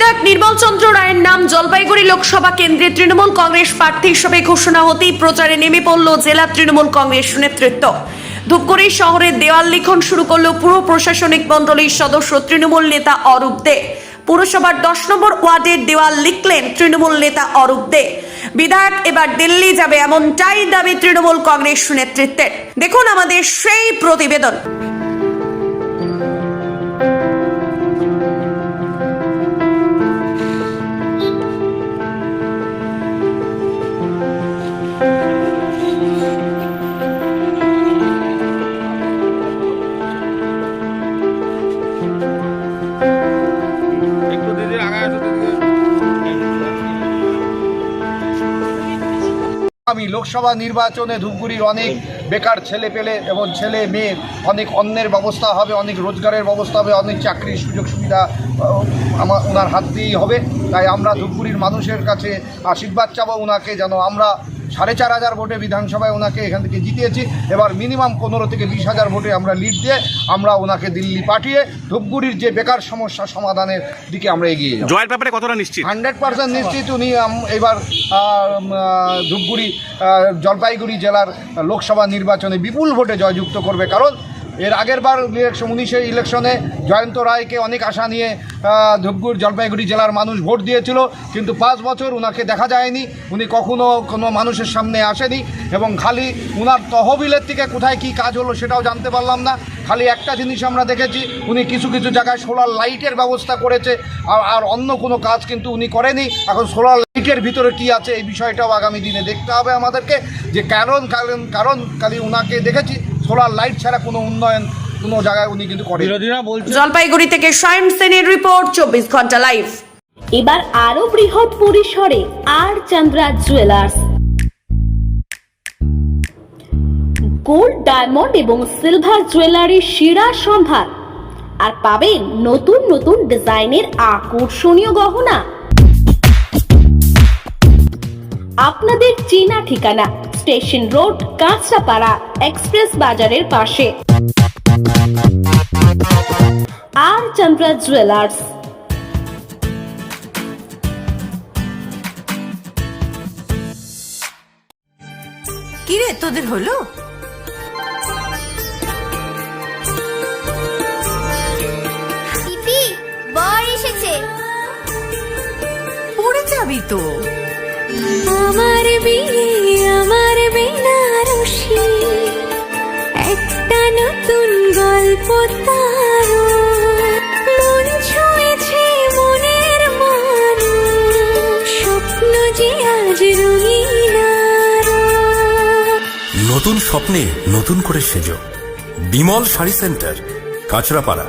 বিধায়ক নির্মল চন্দ্র রায়ের নাম জলপাইগুড়ি লোকসভা কেন্দ্রে তৃণমূল কংগ্রেস প্রার্থী হিসেবে ঘোষণা হতেই প্রচারে নেমে পড়ল জেলা তৃণমূল কংগ্রেস নেতৃত্ব। ধূপগুড়ি শহরের দেওয়াল লিখন শুরু করল পুরো প্রশাসনিক মণ্ডলীর সদস্য তৃণমূল নেতা অরূপ দে। পুরসভার দশ নম্বর ওয়ার্ডের দেওয়াল লিখলেন তৃণমূল নেতা অরূপ দে। বিধায়ক এবার দিল্লি যাবে এমনটাই দাবি তৃণমূল কংগ্রেস নেতৃত্বের। দেখুন আমাদের সেই প্রতিবেদন। আমি লোকসভা নির্বাচনে ধূপগুড়ির অনেক বেকার ছেলে পেলে এবং ছেলে মেয়ের অনেক অন্যের ব্যবস্থা হবে, অনেক রোজগারের ব্যবস্থা হবে, অনেক চাকরির সুযোগ সুবিধা আমার ওনার হাত দিয়েই হবে। তাই আমরা ধূপগুড়ির মানুষের কাছে আশীর্বাদ চাবো ওনাকে যেন আমরা সাড়ে চার হাজার ভোটে বিধানসভায় ওনাকে এখান থেকে জিতিয়েছি। এবার মিনিমাম পনেরো থেকে বিশ হাজার ভোটে আমরা লিড দিয়ে আমরা ওনাকে দিল্লি পাঠিয়ে ধূপগুড়ির যে বেকার সমস্যা সমাধানের দিকে আমরা এগিয়ে যাব। জয়ের ব্যাপারে কতটা নিশ্চিত? হান্ড্রেড পার্সেন্ট নিশ্চিত উনি এবার ধূপগুড়ি জলপাইগুড়ি জেলার লোকসভা নির্বাচনে বিপুল ভোটে জয়যুক্ত করবে। কারণ এর আগের বার ইলেকশন উনিশের ইলেকশনে জয়ন্ত রায়কে অনেক আশা নিয়ে ধূপগুড়ি জলপাইগুড়ি জেলার মানুষ ভোট দিয়েছিল, কিন্তু পাঁচ বছর উনাকে দেখা যায়নি, উনি কখনো কোনো মানুষের সামনে আসেনি, এবং খালি উনার তহবিলের থেকে কোথায় কি কাজ হলো সেটাও জানতে পারলাম না। খালি একটা জিনিস আমরা দেখেছি, উনি কিছু কিছু জায়গায় সোলার লাইটের ব্যবস্থা করেছে, আর আর অন্য কোনো কাজ কিন্তু উনি করেনি। এখন সোলার লাইটের ভিতরে কি আছে এই বিষয়টাও আগামী দিনে দেখতে হবে আমাদেরকে, যে কারণ কারণ কারণ খালি উনাকে দেখেছি সোলার লাইট ছাড়া কোনো উন্নয়ন কোনো জায়গায় উনি কিন্তু করেন। বিরোধীরা বলছে জলপাইগুড়ি থেকে সায়ন সেনের রিপোর্ট চব্বিশ ঘণ্টা লাইভ এবার আরও বৃহৎ পরিসরে R Chandra jewellers gold diamond এবং সিলভার জুয়েলারির সেরা সম্ভার। আর পাবেন নতুন নতুন ডিজাইনের আকর্ষণীয় গহনা। আপনাদের চেনা ঠিকানা স্টেশন রোড কাঁচরাপাড়া এক্সপ্রেস বাজারের পাশে। R Chandra jewellers. কিরে তোদের হলো? দিদি বর এসেছে। পড়ে যাবি তো। আমার বিয়ে বেনারসি একটা নতুন গল্প তার। মন ছুঁয়েছে মনের স্বপ্ন যে আজ নতুন স্বপ্নে নতুন করে সেজ। বিমল শাড়ি সেন্টার, কাঁচরাপাড়া।